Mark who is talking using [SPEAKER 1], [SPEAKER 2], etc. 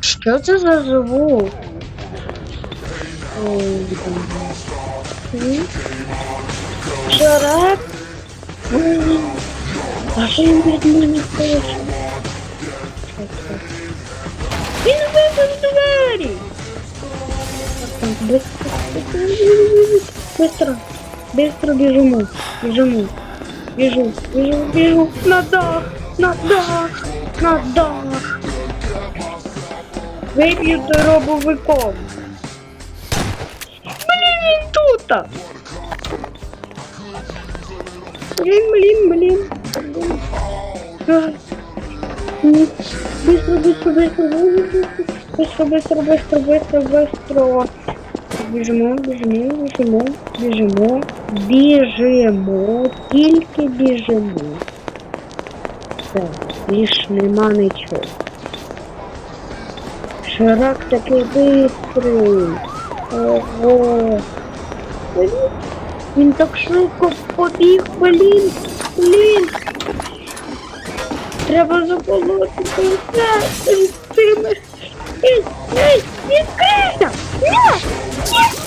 [SPEAKER 1] Що це за звук? Ой, блін. Шарап? Ой, А що він від мене хоче? Він вибив двері! Так, быстро, быстро, быстро бежимо, бежимо. Бежу, бежу, бежу. На дах, на дах, на дах. Виб'ю дробовиком. Блін, він тут. Блін, блін, блін. Ай. Ні. Быстро, быстро, быстро, быстро, быстро, быстро, быстро, быстро. Біжимо, біжимо, біжимо, біжимо, біжимо, тільки біжимо. Так, більш нема нічого. Шарак такий бистрий. Ого. Він так швидко побіг, блін, блін. Треба заколоти все. Відкрийся! Ні! Ні!